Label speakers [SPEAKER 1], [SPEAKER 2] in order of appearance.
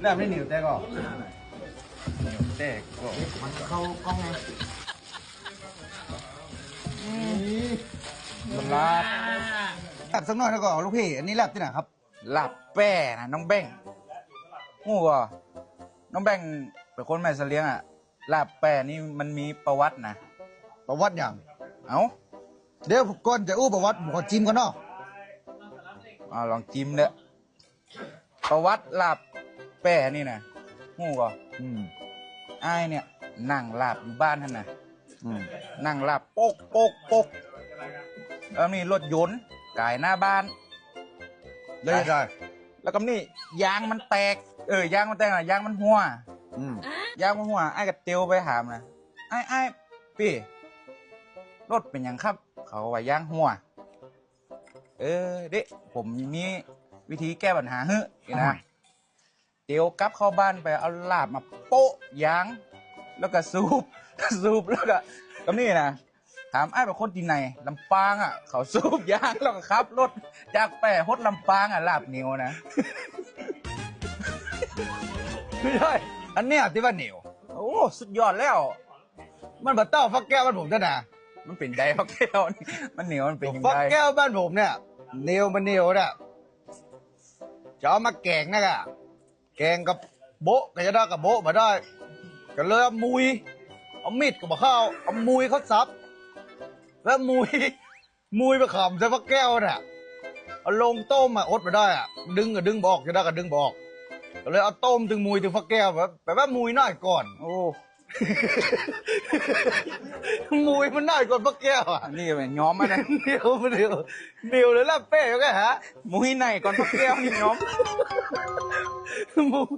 [SPEAKER 1] แล้วไม่หนิวแต่ก็
[SPEAKER 2] เหนียวแตกก็
[SPEAKER 3] มันเข้ากล้องไง
[SPEAKER 2] ลาบ
[SPEAKER 1] แลบสักหน่อยแล้วก็ลูกพี่ อันนี้แลบที่ไหนครับ
[SPEAKER 2] ลาบแป้นะน้องแบงงูก็น้องแบงเป็นคนแม่เสลียงอะลาบแป้นี่มันมีประวัตินะ
[SPEAKER 1] ประวัติอย่าง
[SPEAKER 2] เอ้า
[SPEAKER 1] เดี๋ยวก่อนจะอู้ประวัติผมขอจิ้มกันเนาะ
[SPEAKER 2] เอาลองจิ้มเด้อ ประวัติลาบแป้นี่นะงูก็
[SPEAKER 1] อืม
[SPEAKER 2] อ้ายเนี่ยนั่งลาบอยู่บ้านท่านนะ
[SPEAKER 1] อืม
[SPEAKER 2] นั่งลาบโป๊กโป๊กโป๊กแล้วนี่รถยนต์กายหน้าบ้าน
[SPEAKER 1] ได้ได้
[SPEAKER 2] แล้วก็นี่ยางมันแตก เออยางมันแตกนะยางมันหัว
[SPEAKER 1] อืม
[SPEAKER 2] ยางมันหัวไอ้กับเตียวไปหามนะไอ้ไอ้พี่รถเป็นหยังครับ เขาว่ายางหัว เออเด็ผมมี วิธีแก้ปัญหาเฮ้ยนะเตียวกลับเข้าบ้านไปเอาลาบมาโปะยาง แล้วก็สูบสูบแล้วก็ก็นี่นะถามไอ้เป็นคนที่ไหนลำปางอะ เขาสูบยางแล้วก็ขับรถจากแปะฮดลำปางอะลาบเหนียวนะ
[SPEAKER 1] ไม่ใช่อันเนี้ยที่ว่าเหนียว
[SPEAKER 2] โอ้สุดยอดแล้ว
[SPEAKER 1] มันบัตเต้าฟักแก้วบ้านผมจ้ะนะ
[SPEAKER 2] มันเป็นไดฟักแก้วนี่มันเหนียวมันเป็นยัง
[SPEAKER 1] ฟัก
[SPEAKER 2] ไง
[SPEAKER 1] แก้วบ้านผมเนี่ยเหนียวมันเหนียวเนี่ย จะเอามาแกงนะกะแกงกับโบะก็จะได้กับโบะมาได้ก็เลยเอามุยเอามีดกับข้าวเอามุยเขาซับ แล้วมุยมุยไปขำใส่ฟักแก้วน่ะเอาลงต้มอะอดมาได้อะดึงก็ดึงบอกจะได้ก็ดึงบอกก็เลยเอาต้มถึงมุยถึงฟักแก้วแบบแบบว่ามุยน้อยก่อน
[SPEAKER 2] โอ้
[SPEAKER 1] มุยมันน้อยก่อนฟักแก้วอะ
[SPEAKER 2] อันนี้ก็เป็นย้อมมาเลย
[SPEAKER 1] เดียวมันเดียวเดียวเลยแล้วเป้ก็ฮะ
[SPEAKER 2] มุ้ยในก่อนฟักแก้วนี่ย้อม
[SPEAKER 1] มุย